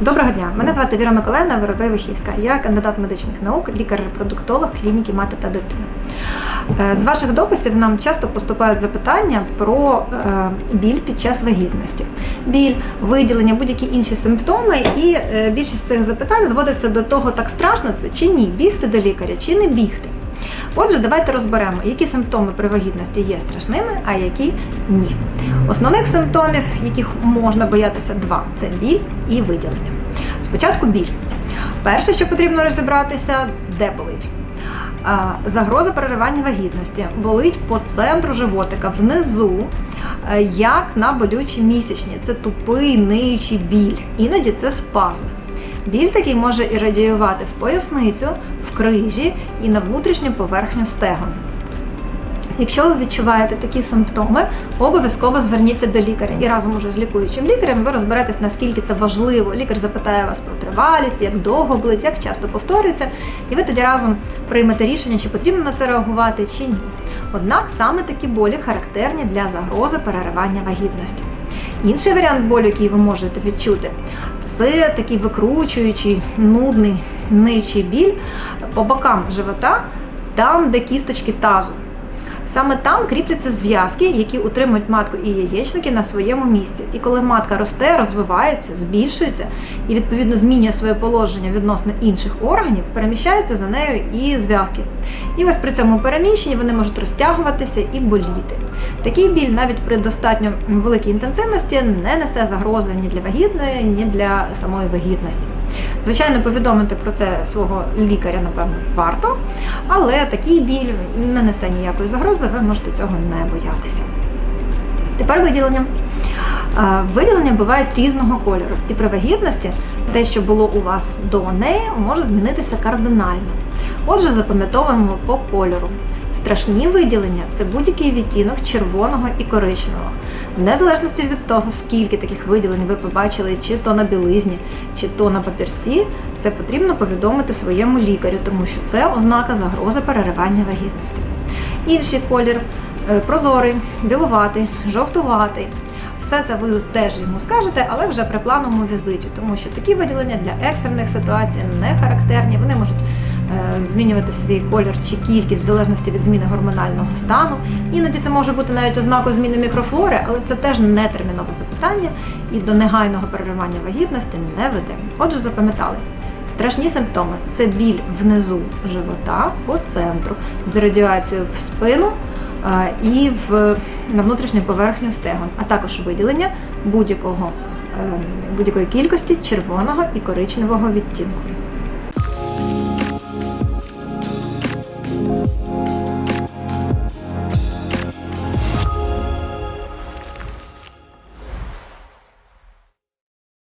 Доброго дня, мене звати Віра Миколаївна, Воробей Вихівська. Я кандидат медичних наук, лікар-репродуктолог клініки мати та дитини. Е, З ваших дописів нам часто поступають запитання про е, біль під час вагітності, біль, виділення, будь-які інші симптоми, і е, більшість цих запитань зводиться до того, так страшно це чи ні, бігти до лікаря, чи не бігти. Отже, давайте розберемо, які симптоми при вагітності є страшними, а які ні. Основних симптомів, яких можна боятися, два це біль і виділення. Спочатку біль. Перше, що потрібно розібратися, де болить. Загроза переривання вагітності болить по центру животика внизу, е, як на болючій місячні. Це тупий ниючий біль. Іноді це спазм. Біль такий може і радіювати в поясницю, в крижі і на внутрішню поверхню стегон. Якщо ви відчуваєте такі симптоми, обов'язково зверніться до лікаря. І разом уже з лікуючим лікарем ви розберетесь, наскільки це важливо. Лікар запитає вас про тривалість, як довго болить, як часто повторюється, і ви тоді разом приймете рішення, чи потрібно на це реагувати, чи ні. Однак саме такі болі характерні для загрози переривання вагітності. Інший варіант болю, який ви можете відчути, це такий викручуючий, нудний, ниючий біль по бокам живота, там, де кісточки тазу. Саме там кріпляться зв'язки, які утримують матку і яєчники на своєму місці. І коли матка росте, розвивається, збільшується і відповідно змінює своє положення відносно інших органів, переміщаються за нею і зв'язки. І ось при цьому переміщенні вони можуть розтягуватися і боліти. Такий біль навіть при достатньо великій інтенсивності не несе загрози ні для вагітної, ні для самої вагітності. Звичайно, повідомити про це свого лікаря, напевно, варто, але такий біль не несе ніякої загрози, ви можете цього не боятися. Тепер виділення. Виділення бувають різного кольору, і при вагітності те, що було у вас до неї, може змінитися кардинально. Отже, запам'ятовуємо по кольору. Страшні виділення це будь-який відтінок червоного і коричневого. В незалежності від того, скільки таких виділень ви побачили, чи то на білизні, чи то на папірці, це потрібно повідомити своєму лікарю, тому що це ознака загрози переривання вагітності. Інший колір е, прозорий, білуватий, жовтуватий. Все це ви теж йому скажете, але вже при плановому візиті, тому що такі виділення для екстрених ситуацій не характерні. Вони можуть змінювати свій колір чи кількість в залежності від зміни гормонального стану. Іноді це може бути навіть ознакою зміни мікрофлори, але це теж не термінове запитання і до негайного переривання вагітності не веде. Отже, запам'ятали. Страшні симптоми це біль внизу живота по центру, з радіацією в спину і в, на внутрішню поверхню стегон, а також виділення будь-якого, е, будь-якої кількості червоного і коричневого відтінку.